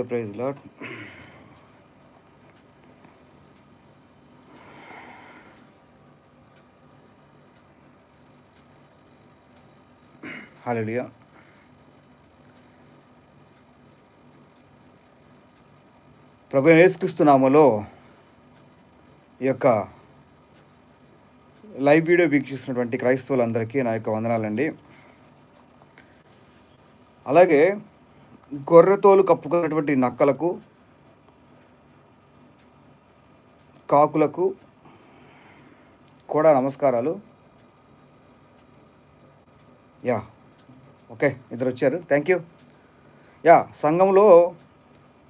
Hello ప్రైజ్ లాట్ hello Prabhu నేర్చుకుస్తున్నాములో ఈ యొక్క లైవ్ వీడియో వీక్షిస్తున్నటువంటి క్రైస్తవులందరికీ నా యొక్క వందనాలండి. అలాగే గొర్రెతోలు కప్పుకున్నటువంటి నక్కలకు కాకులకు కూడా నమస్కారాలు. యా ఓకే ఇద్దరు వచ్చారు థ్యాంక్ యూ. యా సంఘంలో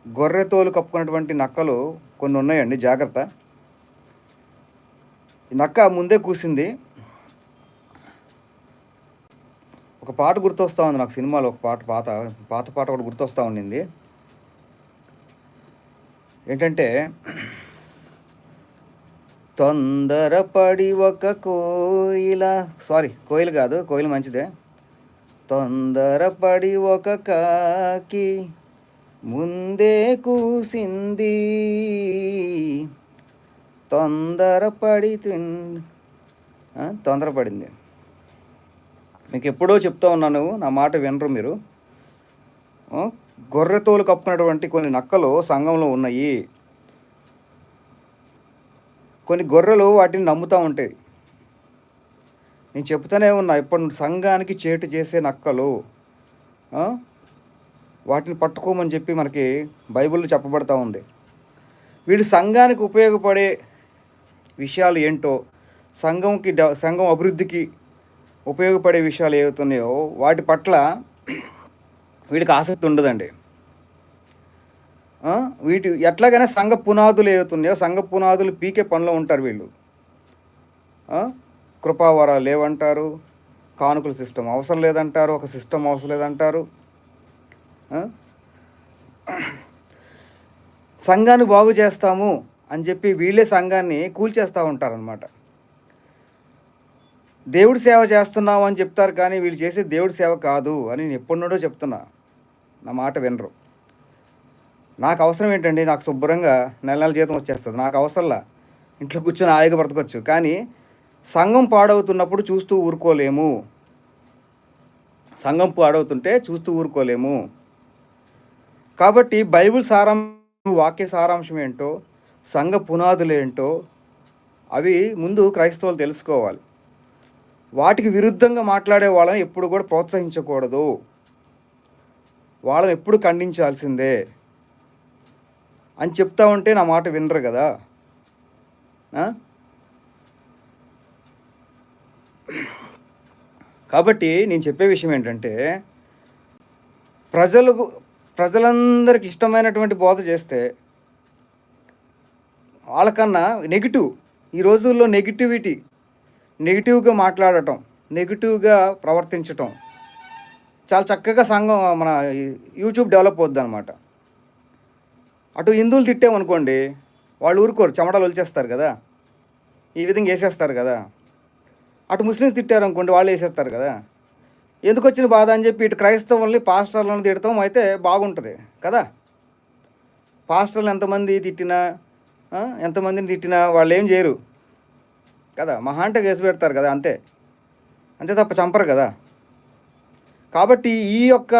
గొర్రెతోలు కప్పుకున్నటువంటి నక్కలు కొన్ని ఉన్నాయండి జాగ్రత్త. ఈ నక్క ముందే కూసింది. ఒక పాట గుర్తొస్తా ఉంది నాకు సినిమాలో ఒక పాట పాత పాత పాట ఒకటి గుర్తొస్తా ఉండింది. ఏంటంటే తొందరపడి ఒక కోయిల సారీ కోయిల కాదు కోయిల మంచిదే. తొందరపడి ఒక కాకి ముందే కూసింది. తొందరపడి తిన్ తొందరపడింది. మీకు ఎప్పుడో చెప్తా ఉన్నాను నా మాట వినరు మీరు. గొర్రెతోలు కప్పుకున్నటువంటి కొన్ని నక్కలు సంఘంలో ఉన్నాయి. కొన్ని గొర్రెలు వాటిని నమ్ముతూ ఉంటాయి. నేను చెప్తానే ఉన్నా ఇప్పుడు సంఘానికి చేటు చేసే నక్కలు వాటిని పట్టుకోమని చెప్పి మనకి బైబిల్లో చెప్పబడతా ఉంది. వీళ్ళు సంఘానికి ఉపయోగపడే విషయాలు ఏంటో సంఘంకి సంఘం అభివృద్ధికి ఉపయోగపడే విషయాలు ఏవైతున్నాయో వాటి పట్ల వీడికి ఆసక్తి ఉండదండి. వీటి ఎట్లాగైనా సంఘ పునాదులు ఏవుతున్నాయో సంఘ పునాదులు పీకే పనిలో ఉంటారు వీళ్ళు. కృపావరాలు లేవంటారు కానుకల సిస్టమ్ అవసరం లేదంటారు ఒక సిస్టమ్ అవసరం లేదంటారు. సంఘాన్ని బాగు చేస్తాము అని చెప్పి వీళ్ళే సంఘాన్ని కూల్చేస్తూ ఉంటారనమాట దేవుడి సేవ చేస్తున్నాం అని చెప్తారు కానీ వీళ్ళు చేసే దేవుడి సేవ కాదు అని నేను ఎప్పటి నుండో చెప్తున్నా. నా మాట వినరు. నాకు అవసరం ఏంటండి? నాకు శుభ్రంగా నెల నెల జీతం వచ్చేస్తుంది. నాకు అవసరంలా. ఇంట్లో కూర్చొని హాయిగా బ్రతకొచ్చు. కానీ సంఘం పాడవుతున్నప్పుడు చూస్తూ ఊరుకోలేము. సంఘం పాడవుతుంటే చూస్తూ ఊరుకోలేము. కాబట్టి బైబిల్ సారాం వాక్య సారాంశం ఏంటో సంఘ పునాదులు ఏంటో అవి ముందు క్రైస్తవులు తెలుసుకోవాలి. వాటికి విరుద్ధంగా మాట్లాడే వాళ్ళని ఎప్పుడు కూడా ప్రోత్సహించకూడదు. వాళ్ళని ఎప్పుడు ఖండించాల్సిందే. అని చెప్తా ఉంటే నా మాట వినరు కదా. కాబట్టి నేను చెప్పే విషయం ఏంటంటే ప్రజలకు ప్రజలందరికి ఇష్టమైనటువంటి బోధ చేస్తే వాళ్ళకన్నా నెగిటివ్ ఈ రోజుల్లో నెగిటివిటీ నెగిటివ్గా మాట్లాడటం నెగిటివ్గా ప్రవర్తించటం. చాలా చక్కగా సంఘం మన యూట్యూబ్ డెవలప్ అవుద్ది అనమాట అటు హిందువులు తిట్టామనుకోండి వాళ్ళు ఊరుకోరు చెమటలు వచ్చేస్తారు కదా. ఈ విధంగా వేసేస్తారు కదా. అటు ముస్లిమ్స్ తిట్టారు అనుకోండి వాళ్ళు వేసేస్తారు కదా. ఎందుకు వచ్చిన బాధ అని చెప్పి ఇటు క్రైస్తవుల్ని పాస్టర్లను తిడతాం అయితే బాగుంటుంది కదా. పాస్టర్లు ఎంతమంది తిట్టినా ఎంతమందిని తిట్టినా వాళ్ళు ఏం చేయరు. కదా మహా అంటే కేసు పెడతారు కదా అంతే. అంతే తప్ప చంపరు కదా. కాబట్టి ఈ యొక్క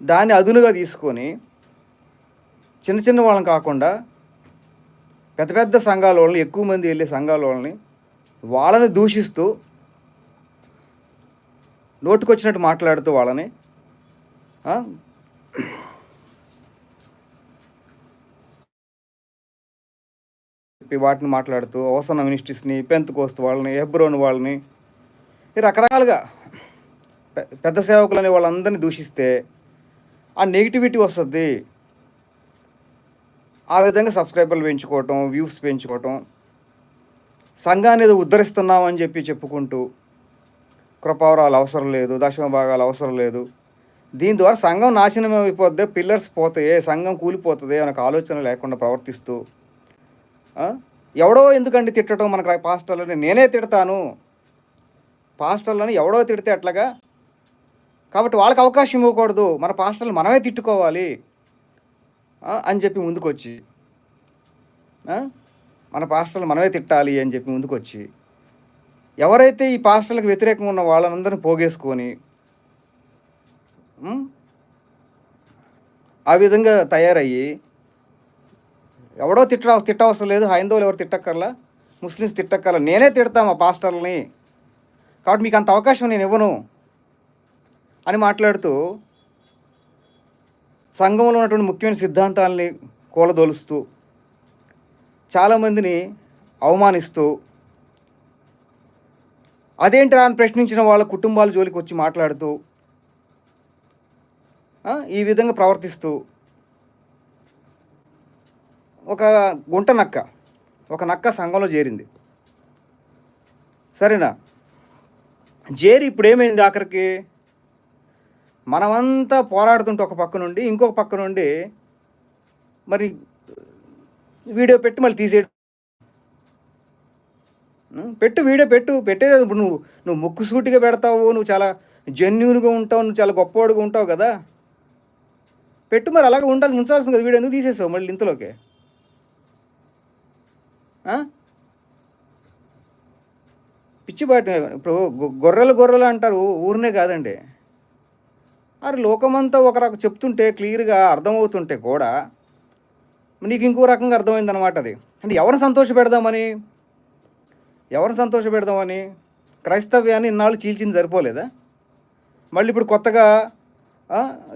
దాన్ని అదునుగా తీసుకొని చిన్న చిన్న వాళ్ళని కాకుండా పెద్ద పెద్ద సంఘాల వాళ్ళని ఎక్కువ మంది వెళ్ళే సంఘాల వాళ్ళని వాళ్ళని దూషిస్తూ నోటుకొచ్చినట్టు మాట్లాడుతూ వాళ్ళని ఆ, చెప్పి వాటిని మాట్లాడుతూ అవసరం మినిస్ట్రీస్ని పెంత్ కోస్తు వాళ్ళని హెబ్రోన్ వాళ్ళని ఈ రకరకాలుగా పెద్ద పెద్ద సేవకులని వాళ్ళందరినీ దూషిస్తే ఆ నెగిటివిటీ వస్తుంది. ఆ విధంగా సబ్స్క్రైబర్లు పెంచుకోవటం వ్యూస్ పెంచుకోవటం సంఘాన్ని ఏదో ఉద్ధరిస్తున్నామని చెప్పి చెప్పుకుంటూ కృపావరాలు అవసరం లేదు దశమ భాగాలు అవసరం లేదు. దీని ద్వారా సంఘం నాశనం అయిపోద్ది పిల్లర్స్ పోతాయి సంఘం కూలిపోతుంది అనే ఆలోచన లేకుండా ప్రవర్తిస్తూ ఎవడో ఎందుకండి తిట్టడం మనకు పాస్టర్లని? నేనే తిడతాను. పాస్టర్లని ఎవడో తిడితే అట్లాగా? కాబట్టి వాళ్ళకి అవకాశం ఇవ్వకూడదు. మన పాస్టర్లు మనమే తిట్టుకోవాలి. అని చెప్పి ముందుకొచ్చి. మన పాస్టర్లు మనమే తిట్టాలి అని చెప్పి ముందుకొచ్చి. ఎవరైతే ఈ పాస్టర్లకు వ్యతిరేకంగా ఉన్న వాళ్ళందరినీ పోగేసుకొని ఆ విధంగా తయారయ్యి ఎవడో తిట్ట తిట్టవసరం లేదు హైందవులు ఎవరు తిట్టక్కర్లా? ముస్లిమ్స్ తిట్టక్కర్లా. నేనే తిడతా మా పాస్టర్లని. కాబట్టి మీకు అంత అవకాశం నేను ఇవ్వను అని మాట్లాడుతూ సంఘంలో ఉన్నటువంటి ముఖ్యమైన సిద్ధాంతాలని కూలదోలుస్తూ చాలామందిని అవమానిస్తూ అదేంటి అని ప్రశ్నించిన వాళ్ళ కుటుంబాల జోలికి వచ్చి మాట్లాడుతూ ఈ విధంగా ప్రవర్తిస్తూ ఒక గుంట నక్క ఒక నక్క సంఘంలో చేరింది. సరేనా? చేరి ఇప్పుడు ఏమైంది ఆఖరికి? మనమంతా పోరాడుతుంటే ఒక పక్క నుండి ఇంకొక పక్క నుండి మరి వీడియో పెట్టి మళ్ళీ తీసేయడం. పెట్టు వీడియో పెట్టు పెట్టేది ఇప్పుడు నువ్వు నువ్వు ముక్కు సూటిగా పెడతావు నువ్వు చాలా జెన్యున్గా ఉంటావు నువ్వు చాలా గొప్పవాడుగా ఉంటావు కదా. పెట్టు మరి అలాగే ఉండాలి ఉంచాల్సింది కదా వీడియో ఎందుకు తీసేసావు మళ్ళీ ఇంతలోకే? ఆ? పిచ్చి ఇప్పుడు గొర్రెలు గొర్రెలు అంటారు ఊరినే కాదండి. అరే లోకమంతా ఒక రకం చెప్తుంటే క్లియర్గా అర్థమవుతుంటే కూడా నీకు ఇంకో రకంగా అర్థమైంది అనమాట అది. అంటే ఎవరిని సంతోష పెడదామని? ఎవరిని సంతోష పెడదామని? క్రైస్తవ్యాన్ని ఇన్నాళ్ళు చీల్చింది సరిపోలేదా? మళ్ళీ ఇప్పుడు కొత్తగా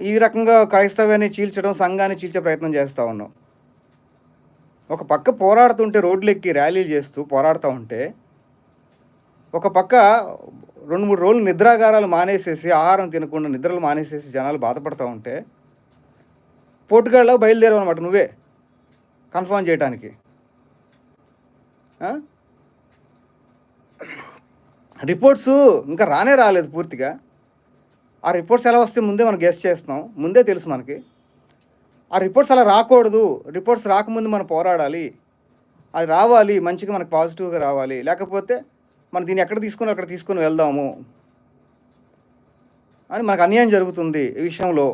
ఈ రకంగా క్రైస్తవ్యాన్ని చీల్చడం సంఘాన్ని చీల్చే ప్రయత్నం చేస్తూ ఉన్నాం. ఒక పక్క పోరాడుతుంటే రోడ్లు ఎక్కి ర్యాలీలు చేస్తూ పోరాడుతూ ఉంటే ఒక పక్క రెండు మూడు రోజులు నిద్రాగారాలు మానేసేసి ఆహారం తినకుండా నిద్రలు మానేసేసి జనాలు బాధపడుతూ ఉంటే పోటుగాళ్ళ బయలుదేరావన్నమాట నువ్వే కన్ఫర్మ్ చేయడానికి రిపోర్ట్స్ ఇంకా రానే రాలేదు పూర్తిగా. ఆ రిపోర్ట్స్ ఎలా వస్తే ముందే మనం గెస్ట్ చేస్తున్నాం. ముందే తెలుసు మనకి. ఆ రిపోర్ట్స్ అలా రాకూడదు. రిపోర్ట్స్ రాకముందు మనం పోరాడాలి. అది రావాలి మంచిగా మనకు పాజిటివ్గా రావాలి. లేకపోతే మనం దీన్ని ఎక్కడ తీసుకొని అక్కడ తీసుకొని వెళ్దాము అని మనకు అన్యాయం జరుగుతుంది ఈ విషయంలో.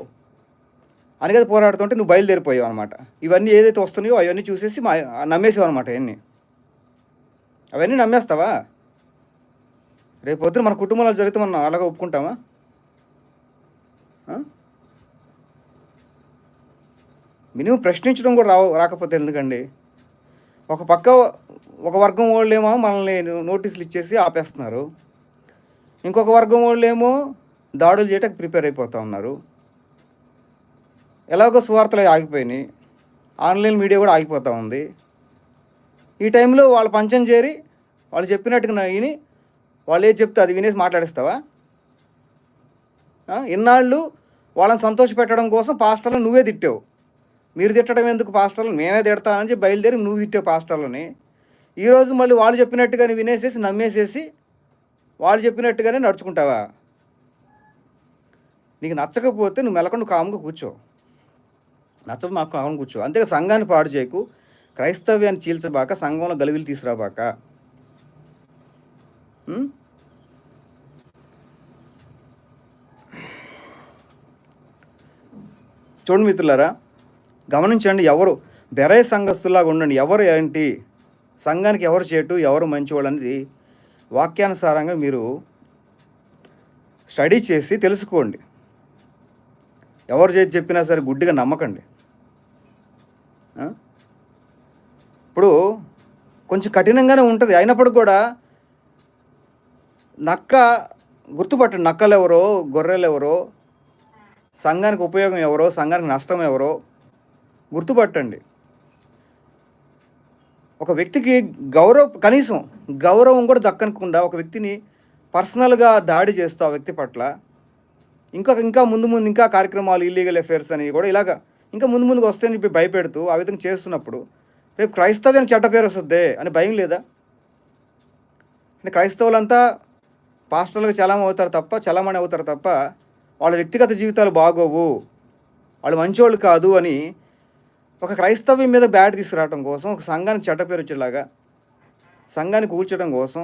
అని కదా పోరాడుతుంటే నువ్వు బయలుదేరిపోయావు అనమాట ఇవన్నీ ఏదైతే వస్తున్నాయో అవన్నీ చూసేసి మా నమ్మేసావు అనమాట అవన్నీ అవన్నీ నమ్మేస్తావా? రేపు పొద్దున మన కుటుంబంలో జరిగితే మనం అలాగే ఒప్పుకుంటామా ఆ? మినిమం ప్రశ్నించడం కూడా రావు రాకపోతే ఎందుకండి? ఒక పక్క ఒక వర్గం వాళ్ళేమో మనల్ని నోటీసులు ఇచ్చేసి ఆపేస్తున్నారు. ఇంకొక వర్గం వాళ్ళేమో దాడులు చేయటానికి ప్రిపేర్ అయిపోతూ ఉన్నారు. ఎలాగో సువార్తలు ఆగిపోయినాయి. ఆన్లైన్ మీడియా కూడా ఆగిపోతూ ఉంది. ఈ టైంలో వాళ్ళు పంచం చేరి వాళ్ళు చెప్పినట్టుగా విని వాళ్ళు ఏది చెప్తే అది వినేసి మాట్లాడిస్తావా? ఇన్నాళ్ళు వాళ్ళని సంతోషపెట్టడం కోసం పాస్టర్లు నువ్వే తిట్టావు. మీరు తిట్టడం ఎందుకు పాస్టర్లను మేమే తిడతానని చెప్పి బయలుదేరి నువ్వు తిట్టావు పాస్టర్లని. ఈరోజు మళ్ళీ వాళ్ళు చెప్పినట్టుగానే వినేసేసి నమ్మేసేసి వాళ్ళు చెప్పినట్టుగానే నడుచుకుంటావా? నీకు నచ్చకపోతే నువ్వు మెలకుండా కాముగా కూర్చో. నచ్చ మాకు కాముగా కూర్చో. అంతేగా సంఘాన్ని పాడు చేయకు. క్రైస్తవ్యాన్ని చీల్చబాక సంఘంలో గలివిలు తీసుకురాబాక. చూడండి మిత్రులారా గమనించండి ఎవరు బెరయ సంఘస్థులాగా ఉండండి ఎవరు ఏంటి సంఘానికి ఎవరు చేటు ఎవరు మంచివాళ్ళు అనేది వాక్యానుసారంగా మీరు స్టడీ చేసి తెలుసుకోండి. ఎవరు చేతి చెప్పినా సరే గుడ్డిగా నమ్మకండి. ఇప్పుడు కొంచెం కఠినంగానే ఉంటుంది. అయినప్పటికి కూడా నక్క గుర్తుపట్టండి. నక్కలు ఎవరో గొర్రెలు ఎవరో సంఘానికి ఉపయోగం ఎవరో సంఘానికి నష్టం ఎవరో గుర్తుపట్టండి. ఒక వ్యక్తికి గౌరవ కనీసం గౌరవం కూడా దక్కనకుండా ఒక వ్యక్తిని పర్సనల్గా దాడి చేస్తూ ఆ వ్యక్తి పట్ల ఇంకా ఇంకా ముందు ముందు ఇంకా కార్యక్రమాలు ఇల్లీగల్ అఫేర్స్ అని కూడా ఇలాగా ఇంకా ముందు ముందుకు వస్తాయని చెప్పి భయపెడుతూ ఆ విధంగా చేస్తున్నప్పుడు రేపు క్రైస్తవ్యం చెడ్డ పేరు వస్తుంది అని భయం లేదా? అంటే క్రైస్తవులంతా పాస్టర్లకు చలామణి అవుతారు తప్ప చలామణి అవుతారు తప్ప వాళ్ళ వ్యక్తిగత జీవితాలు బాగోవు. వాళ్ళు మంచోళ్ళు కాదు అని ఒక క్రైస్తవ్యం మీద బ్యాట్ తీసుకురావడం కోసం ఒక సంఘానికి చెడ్డ పేరు వచ్చేలాగా సంఘాన్ని కూల్చడం కోసం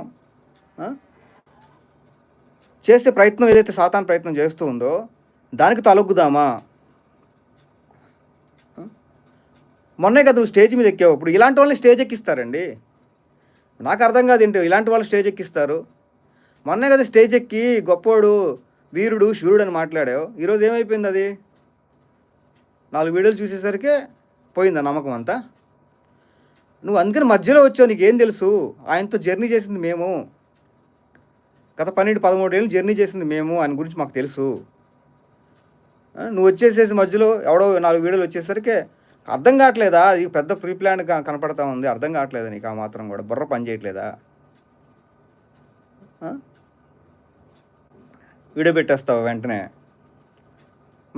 చేసే ప్రయత్నం ఏదైతే సాతాన్ ప్రయత్నం చేస్తూ ఉందో దానికి తలొగ్గుదామా మొన్నే కదా నువ్వు స్టేజ్ మీద ఎక్కావు ఇప్పుడు ఇలాంటి వాళ్ళని స్టేజ్ ఎక్కిస్తారండి. నాకు అర్థం కాదు ఏంటి ఇలాంటి వాళ్ళు స్టేజ్ ఎక్కిస్తారు. మొన్నే కదా స్టేజ్ ఎక్కి గొప్పోడు వీరుడు శూరుడు అని మాట్లాడావు. ఈరోజు ఏమైపోయింది అది? నాలుగు వీడియోలు చూసేసరికి పోయిందా నమ్మకం అంతా? నువ్వు అందుకని మధ్యలో వచ్చావు నీకేం తెలుసు? ఆయనతో జర్నీ చేసింది మేము. గత పన్నెండు పదమూడు ఏళ్ళు జర్నీ చేసింది మేము ఆయన గురించి మాకు తెలుసు. నువ్వు వచ్చేసేసి మధ్యలో ఎవడో నాలుగు వీడియోలు వచ్చేసరికి అర్థం కావట్లేదా? ఇది పెద్ద ప్రీ ప్లాన్ కనపడతా ఉంది అర్థం కావట్లేదా నీకు ఆ మాత్రం కూడా? బుర్ర పని చేయట్లేదా? వీడియో పెట్టేస్తావు వెంటనే?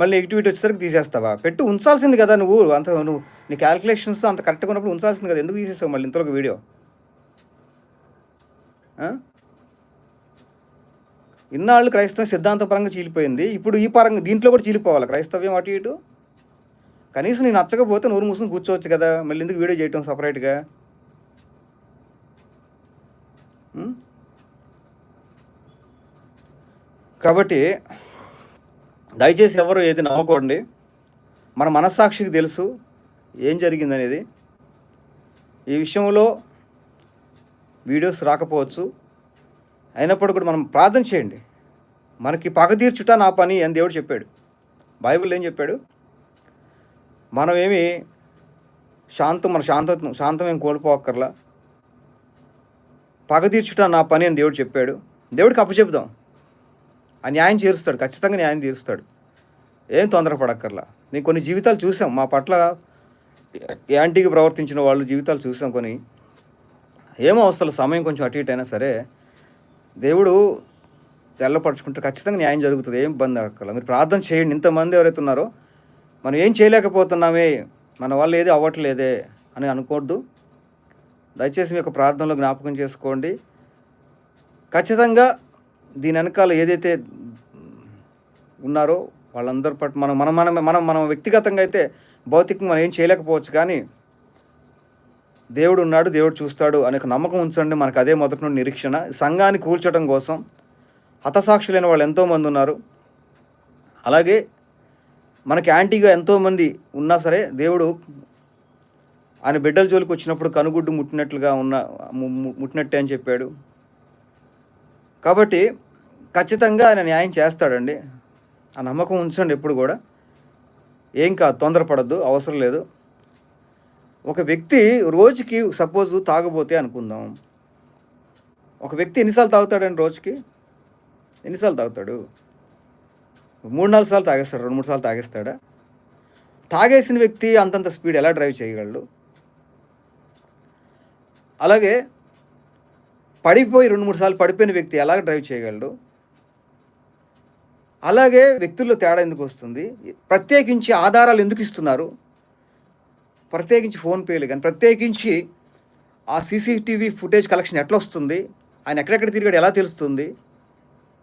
మళ్ళీ నెగిటివిటీ వచ్చేసరికి తీసేస్తావా? పెట్టు ఉంచాల్సింది కదా నువ్వు. అంత నువ్వు నీ క్యాల్కులేషన్స్ అంత కరెక్ట్గా ఉన్నప్పుడు ఉంచాల్సింది కదా. ఎందుకు తీసేసావు మళ్ళీ ఇంతలో వీడియో? ఇన్నాళ్ళు క్రైస్తవం సిద్ధాంతపరంగా చీలిపోయింది. ఇప్పుడు ఈ పరంగా దీంట్లో కూడా చీలిపోవాలి? క్రైస్తవ్యం అటు ఇటు? కనీసం నేను నచ్చకపోతే నూరు మూసుకుని కూర్చోవచ్చు కదా. మళ్ళీ ఎందుకు వీడియో చేయటం సపరేట్గా కాబట్టి దయచేసి ఎవరు ఏది నమ్మకండి. మన మనస్సాక్షికి తెలుసు ఏం జరిగిందనేది. ఈ విషయంలో వీడియోస్ రాకపోవచ్చు. అయినప్పుడు కూడా మనం ప్రార్థన చేయండి. మనకి పగ తీర్చుట నా పని అని దేవుడు చెప్పాడు. బైబిల్ ఏం చెప్పాడు? మనం ఏమి శాంతం మన శాంతం శాంతం ఏం కోల్పోక్కర్లా? పగ తీర్చుట నా పని అని దేవుడు చెప్పాడు. దేవుడికి అప్పచెప్దాం ఆ న్యాయం తీరుస్తాడు ఖచ్చితంగా న్యాయం తీరుస్తాడు. ఏం తొందరపడక్కర్లా. నేను కొన్ని జీవితాలు చూసాం మా పట్ల యాంటీకి ప్రవర్తించిన వాళ్ళు జీవితాలు చూసాం కొన్ని ఏమో అవసరం సమయం కొంచెం అటు ఇటు అయినా సరే దేవుడు తెల్లపరుచుకుంటే ఖచ్చితంగా న్యాయం జరుగుతుంది ఏం ఇబ్బంది అక్కర్లా. మీరు ప్రార్థన చేయండి. ఇంతమంది ఎవరైతే ఉన్నారో మనం ఏం చేయలేకపోతున్నామే మన వల్ల ఏది అవ్వట్లేదే అని అనుకోవద్దు దయచేసి మీ యొక్క ప్రార్థనలో జ్ఞాపకం చేసుకోండి. ఖచ్చితంగా దీని వెనకాల ఏదైతే ఉన్నారో వాళ్ళందరి పట్ల మనం మనం మనం మనం మనం వ్యక్తిగతంగా అయితే భౌతికంగా మనం ఏం చేయలేకపోవచ్చు కానీ దేవుడు ఉన్నాడు దేవుడు చూస్తాడు అనే ఒక నమ్మకం ఉంచండి. మనకు అదే మొదటి నుండి నిరీక్షణ. సంఘాన్ని కూల్చడం కోసం హతసాక్షులైన వాళ్ళు ఎంతోమంది ఉన్నారు. అలాగే మనకి యాంటీగా ఎంతోమంది ఉన్నా సరే దేవుడు ఆయన బిడ్డల జోలికి వచ్చినప్పుడు కనుగుడ్డు ముట్టినట్లుగా ఉన్న ముట్టినట్టే అని చెప్పాడు. కాబట్టి ఖచ్చితంగా ఆయన న్యాయం చేస్తాడండి. ఆ నమ్మకం ఉంచండి ఎప్పుడు కూడా. ఏం కాదు తొందరపడద్దు అవసరం లేదు. ఒక వ్యక్తి రోజుకి సపోజ్ తాగబోతే అనుకుందాం. ఒక వ్యక్తి ఎన్నిసార్లు తాగుతాడండి రోజుకి? ఎన్నిసార్లు తాగుతాడు? మూడు నాలుగు సార్లు తాగేస్తాడు రెండు మూడు సార్లు తాగేస్తాడా? తాగేసిన వ్యక్తి అంతంత స్పీడ్ ఎలా డ్రైవ్ చేయగలడు? అలాగే పడిపోయి రెండు మూడు సార్లు పడిపోయిన వ్యక్తి ఎలా డ్రైవ్ చేయగలడు? అలాగే వ్యక్తుల్లో తేడా ఎందుకు వస్తుంది? ప్రత్యేకించి ఆధారాలు ఎందుకు ఇస్తున్నారు? ప్రత్యేకించి ఫోన్పేలు కానీ ప్రత్యేకించి ఆ సీసీటీవీ ఫుటేజ్ కలెక్షన్ ఎట్లా వస్తుంది? ఆయన ఎక్కడెక్కడ తిరిగాడు? ఎలా తెలుస్తుంది?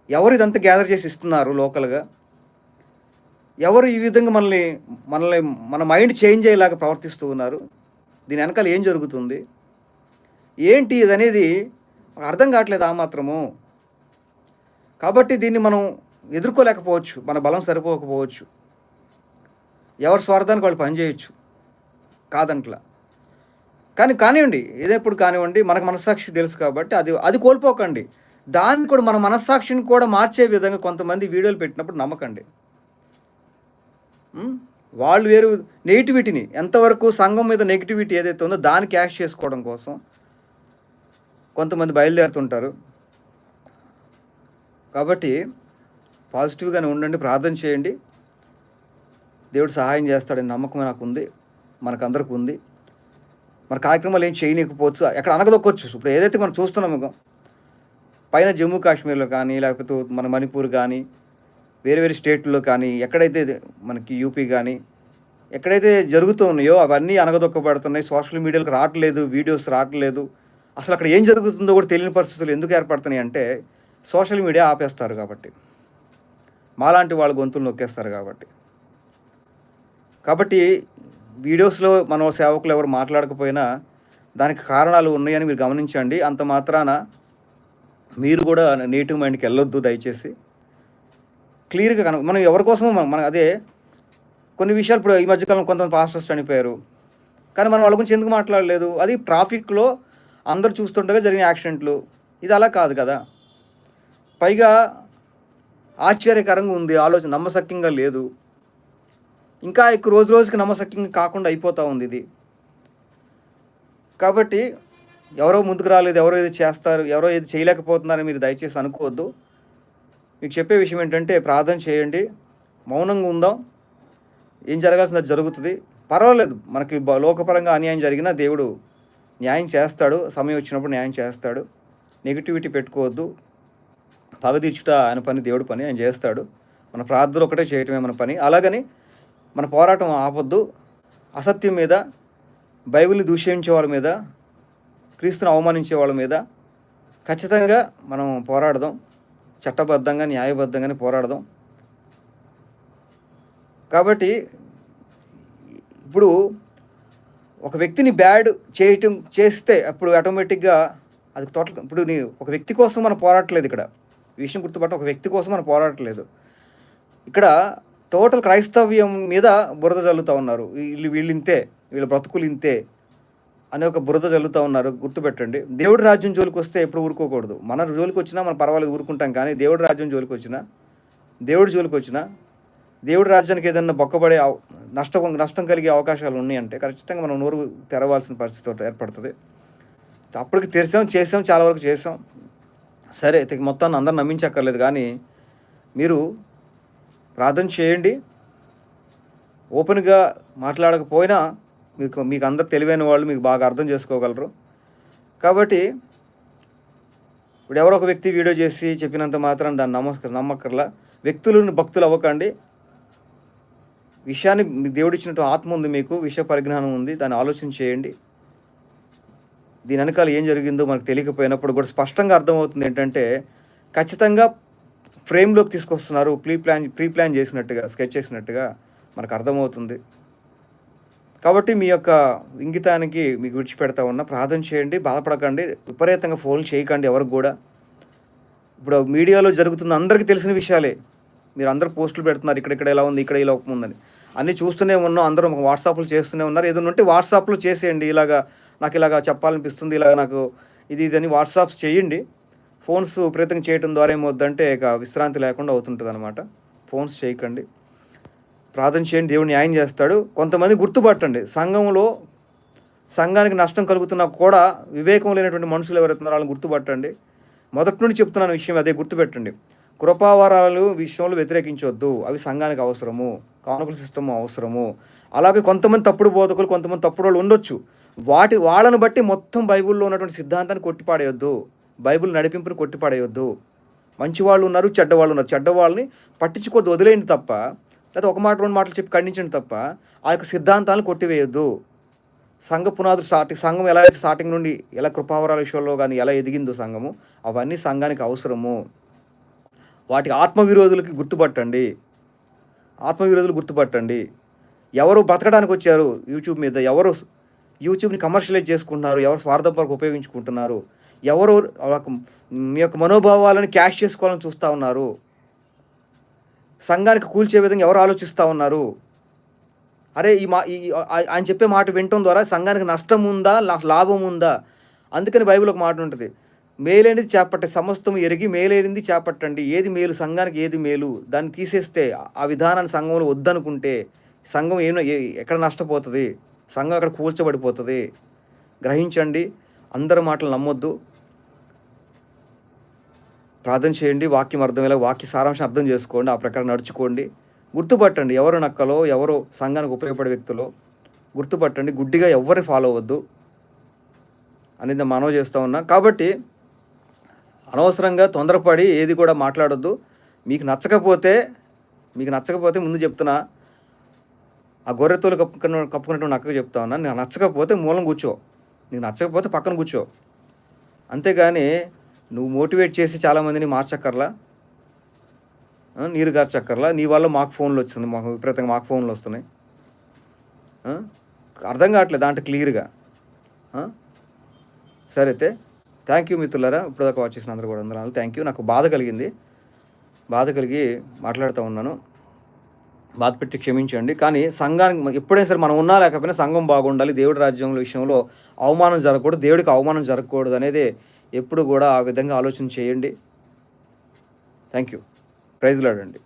ఎవరు ఇదంతా గ్యాదర్ చేసి ఇస్తున్నారు లోకల్గా? ఎవరు ఈ విధంగా మనల్ని మనల్ని మన మైండ్ చేంజ్ అయ్యేలాగా ప్రవర్తిస్తూ ఉన్నారు? దీని వెనకాల ఏం జరుగుతుంది? ఏంటి ఇది అనేది అర్థం కావట్లేదు ఆ మాత్రము. కాబట్టి దీన్ని మనం ఎదుర్కోలేకపోవచ్చు. మన బలం సరిపోకపోవచ్చు. ఎవరి స్వార్థానికి వాళ్ళు పనిచేయచ్చు. కాదంట్లా. కానీ కానివ్వండి ఏదెప్పుడు కానివ్వండి మనకు మనస్సాక్షి తెలుసు కాబట్టి అది అది కోల్పోకండి. దాన్ని కూడా మన మనస్సాక్షిని కూడా మార్చే విధంగా కొంతమంది వీడియోలు పెట్టినప్పుడు నమ్మకండి. వాళ్ళు వేరు నెగిటివిటీని ఎంతవరకు సంఘం మీద నెగిటివిటీ ఏదైతే ఉందో దాన్ని క్యాష్ చేసుకోవడం కోసం కొంతమంది బయలుదేరుతుంటారు. కాబట్టి పాజిటివ్గానే ఉండండి ప్రార్థన చేయండి. దేవుడు సహాయం చేస్తాడని నమ్మకం నాకు ఉంది మనకందరికి ఉంది. మన కార్యక్రమాలు ఏం చేయనీయకపోవచ్చు ఎక్కడ అనగదొక్కొచ్చు. ఇప్పుడు ఏదైతే మనం చూస్తున్నామో పైన జమ్మూ కాశ్మీర్లో కానీ లేకపోతే మన మణిపూర్ కానీ వేరే వేరే స్టేట్లో కానీ ఎక్కడైతే మనకి యూపీ కానీ ఎక్కడైతే జరుగుతూ ఉన్నాయో అవన్నీ అనగదొక్కబడుతున్నాయి. సోషల్ మీడియాలకు రావట్లేదు వీడియోస్ రావట్లేదు. అసలు అక్కడ ఏం జరుగుతుందో కూడా తెలియని పరిస్థితులు ఎందుకు ఏర్పడుతున్నాయి అంటే సోషల్ మీడియా ఆపేస్తారు కాబట్టి. మాలాంటి వాళ్ళ గొంతులు నొక్కేస్తారు కాబట్టి. కాబట్టి వీడియోస్లో మన సేవకులు ఎవరు మాట్లాడకపోయినా దానికి కారణాలు ఉన్నాయని మీరు గమనించండి. అంత మాత్రాన మీరు కూడా నేటివ్ మైండ్కి వెళ్ళొద్దు దయచేసి. క్లియర్గా కన మనం ఎవరి కోసమో మనం మన అదే కొన్ని విషయాలు ఇప్పుడు ఈ మధ్యకాలం కొంతమంది పాస్టర్స్ చనిపోయారు. కానీ మనం వాళ్ళ గురించి ఎందుకు మాట్లాడలేదు? అది ట్రాఫిక్లో అందరు చూస్తుండగా జరిగిన యాక్సిడెంట్లు. ఇది అలా కాదు కదా. పైగా ఆశ్చర్యకరంగా ఉంది ఆలోచన నమ్మశక్యంగా లేదు. ఇంకా ఎక్కువ రోజు రోజుకి నమ్మశక్యంగా కాకుండా అయిపోతూ ఉంది ఇది. కాబట్టి ఎవరో ముందుకు రాలేదు ఎవరో ఏది చేస్తారు ఎవరో ఏది చేయలేకపోతున్నారని మీరు దయచేసి అనుకోవద్దు. మీకు చెప్పే విషయం ఏంటంటే ప్రార్థన చేయండి మౌనంగా ఉందాం ఏం జరగాల్సింది అది జరుగుతుంది. పర్వాలేదు మనకి లోకపరంగా అన్యాయం జరిగినా దేవుడు న్యాయం చేస్తాడు సమయం వచ్చినప్పుడు న్యాయం చేస్తాడు. నెగిటివిటీ పెట్టుకోవద్దు. పగ తీర్చుట ఆయన పని దేవుడు పని ఆయన చేస్తాడు. మన ప్రార్థన ఒకటే చేయటమే మన పని. అలాగని మన పోరాటం ఆపొద్దు. అసత్యం మీద బైబిల్ని దూషించే వాళ్ళ మీద క్రీస్తుని అవమానించే వాళ్ళ మీద ఖచ్చితంగా మనం పోరాడదాం. చట్టబద్ధంగా న్యాయబద్ధంగానే పోరాడదాం. కాబట్టి ఇప్పుడు ఒక వ్యక్తిని బ్యాడ్ చేయటం చేస్తే అప్పుడు ఆటోమేటిక్గా అది టోటల్ ఇప్పుడు నీ ఒక వ్యక్తి కోసం మనం పోరాటలేదు ఇక్కడ. ఈ విషయం గుర్తుపట్ట ఒక వ్యక్తి కోసం మనం పోరాడట్లేదు. ఇక్కడ టోటల్ క్రైస్తవ్యం మీద బురద జల్లుతూ ఉన్నారు. వీళ్ళు వీళ్ళు ఇంతే వీళ్ళ బ్రతుకులు ఇంతే అనే ఒక బురద జల్లుతూ ఉన్నారు. గుర్తుపెట్టండి. దేవుడి రాజ్యం జోలికి వస్తే ఎప్పుడు ఊరుకోకూడదు. మన జోలికి వచ్చినా మనం పర్వాలేదు ఊరుకుంటాం. కానీ దేవుడి రాజ్యం జోలికి వచ్చినా దేవుడి జోలికి వచ్చినా దేవుడి రాజ్యానికి ఏదైనా బొక్కబడే నష్టం నష్టం కలిగే అవకాశాలు ఉన్నాయంటే ఖచ్చితంగా మనం నోరు తెరవాల్సిన పరిస్థితి ఏర్పడుతుంది. అప్పటికి తెరిసాం చేసాం చాలా వరకు చేసాం. సరే ఇక మొత్తాన్ని అందరు నమ్మించక్కర్లేదు కానీ మీరు ప్రార్థన చేయండి. ఓపెన్గా మాట్లాడకపోయినా మీకు మీకు అందరు తెలివైన వాళ్ళు మీకు బాగా అర్థం చేసుకోగలరు. కాబట్టి ఇప్పుడు ఎవరో ఒక వ్యక్తి వీడియో చేసి చెప్పినంత మాత్రం దాన్ని నమ్మక నమ్మక్కర్లా. వ్యక్తులను భక్తులు అవ్వకండి. విషయాన్ని మీ దేవుడిచ్చినట్టు ఆత్మ ఉంది మీకు విషయ పరిజ్ఞానం ఉంది దాన్ని ఆలోచన చేయండి. దీని వెనకాల ఏం జరిగిందో మనకు తెలియకపోయినప్పుడు కూడా స్పష్టంగా అర్థమవుతుంది ఏంటంటే ఖచ్చితంగా ఫ్రేమ్లోకి తీసుకొస్తున్నారు ప్రీ ప్లాన్ ప్రీ ప్లాన్ చేసినట్టుగా స్కెచ్ చేసినట్టుగా మనకు అర్థమవుతుంది. కాబట్టి మీ యొక్క ఇంగితానికి మీకు విడిచిపెడతా ఉన్నా ప్రార్థన చేయండి బాధపడకండి విపరీతంగా ఫోన్ చేయకండి ఎవరికి కూడా. ఇప్పుడు మీడియాలో జరుగుతున్న అందరికీ తెలిసిన విషయాలే. మీరు అందరూ పోస్టులు పెడుతున్నారు ఇక్కడిక్కడ ఎలా ఉంది ఇక్కడ ఇలా ఉందని. అన్నీ చూస్తూనే ఉన్నాం అందరూ వాట్సాప్లు చేస్తూనే ఉన్నారు. ఏదైనా ఉంటే వాట్సాప్లో చేసేయండి ఇలాగా నాకు ఇలాగా చెప్పాలనిపిస్తుంది ఇలాగ నాకు ఇది ఇది అని వాట్సాప్స్ చేయండి. ఫోన్స్ విపరీతంగా చేయడం ద్వారా ఏమవుద్దంటే ఇక విశ్రాంతి లేకుండా అవుతుంటుంది అనమాట ఫోన్స్ చేయకండి. ప్రార్థన చేయండి దేవుడు న్యాయం చేస్తాడు. కొంతమంది గుర్తుపట్టండి. సంఘంలో సంఘానికి నష్టం కలుగుతున్నా కూడా వివేకం లేనటువంటి మనుషులు ఎవరైతున్నారో వాళ్ళని గుర్తుపట్టండి. మొదటి నుండి చెప్తున్నాను విషయం అదే గుర్తుపెట్టండి. కృపావారాలు విషయంలో వ్యతిరేకించవద్దు అవి సంఘానికి అవసరము. కానుకల సిస్టమ్ అవసరము. అలాగే కొంతమంది తప్పుడు బోధకులు కొంతమంది తప్పుడు వాళ్ళు ఉండొచ్చు. వాటి వాళ్ళను బట్టి మొత్తం బైబిల్లో ఉన్నటువంటి సిద్ధాంతాన్ని కొట్టిపాడేయొద్దు. బైబిల్ నడిపింపుని కొట్టిపాడేయొద్దు. మంచి వాళ్ళు ఉన్నారు చెడ్డ వాళ్ళు ఉన్నారు. చెడ్డ వాళ్ళని పట్టించుకోవద్దు వదిలేయండి తప్ప. లేదా ఒక మాట రెండు మాటలు చెప్పి ఖండించండి తప్ప. ఆ యొక్క సిద్ధాంతాలను కొట్టివేయొద్దు. సంఘ పునాదులు స్టార్టింగ్ సంఘం ఎలా అయితే స్టార్టింగ్ నుండి ఎలా కృపావరాల విషయంలో కానీ ఎలా ఎదిగిందో సంఘము అవన్నీ సంఘానికి అవసరము. వాటి ఆత్మవిరోధులకి గుర్తుపట్టండి. ఆత్మవిరోధులు గుర్తుపట్టండి. ఎవరు బ్రతకడానికి వచ్చారు యూట్యూబ్ మీద? ఎవరు యూట్యూబ్ని కమర్షియలైజ్ చేసుకుంటున్నారు ఎవరు స్వార్థం కొరకు ఉపయోగించుకుంటున్నారు ఎవరు మీ యొక్క మనోభావాలను క్యాష్ చేసుకోవాలని చూస్తూ ఉన్నారు సంఘానికి కూల్చే విధంగా ఎవరు ఆలోచిస్తూ ఉన్నారు? అరే ఈ మా ఈ ఆయన చెప్పే మాట వినటం ద్వారా సంఘానికి నష్టం ఉందా లాభం ఉందా? అందుకని బైబిల్ ఒక మాట ఉంటుంది మేలైనది చేపట్టే సమస్తం ఎరిగి మేలైనది చేపట్టండి ఏది మేలు సంఘానికి ఏది మేలు దాన్ని తీసేస్తే ఆ విధానాన్ని సంఘంలో వద్దనుకుంటే సంఘం ఏమో ఎక్కడ నష్టపోతుంది? సంఘం అక్కడ కూల్చబడిపోతుంది. గ్రహించండి అందరి మాటలు నమ్మొద్దు. ప్రార్థన చేయండి వాక్యం అర్థమయ్యేలా వాక్య సారాంశం అర్థం చేసుకోండి ఆ ప్రకారం నడుచుకోండి. గుర్తుపట్టండి ఎవరు నక్కలో ఎవరు సంఘానికి ఉపయోగపడే వ్యక్తులో గుర్తుపట్టండి గుడ్డిగా ఎవరిని ఫాలో అవ్వద్దు. అనేది నేను మనవి చేస్తూ ఉన్నా. కాబట్టి అనవసరంగా తొందరపడి ఏది కూడా మాట్లాడొద్దు. మీకు నచ్చకపోతే మీకు నచ్చకపోతే ముందు చెప్తున్నా ఆ గొర్రెతోలు కప్పుకున్న కప్పుకున్నటువంటి అక్కకు చెప్తా ఉన్నా నీకు నచ్చకపోతే మూలం కూర్చో. నీకు నచ్చకపోతే పక్కన కూర్చో. అంతేగాని నువ్వు మోటివేట్ చేసి చాలామందిని మార్చక్కర్లా? నీరు గార్చక్కర్లా? నీ వల్ల మాకు ఫోన్లు వచ్చింది మాకు విపరీతంగా మాకు ఫోన్లు వస్తున్నాయి. అర్థం కావట్లేదు దాంట్లో క్లియర్గా. సరే అయితే థ్యాంక్ యూ మిత్రులారా. ఇప్పుడు దాకా వాచ్ చేసిన అందరూ కూడా అందరూ థ్యాంక్ యూ నాకు బాధ కలిగింది. బాధ కలిగి మాట్లాడుతూ ఉన్నాను. బాధ పెట్టి క్షమించండి. కానీ సంఘానికి ఎప్పుడైనా సరే మనం ఉన్నా లేకపోయినా సంఘం బాగుండాలి. దేవుడి రాజ్యం విషయంలో అవమానం జరగకూడదు. దేవుడికి అవమానం జరగకూడదు అనేది ఎప్పుడు కూడా ఆ విధంగా ఆలోచన చేయండి. Thank you ప్రైజ్లాడండి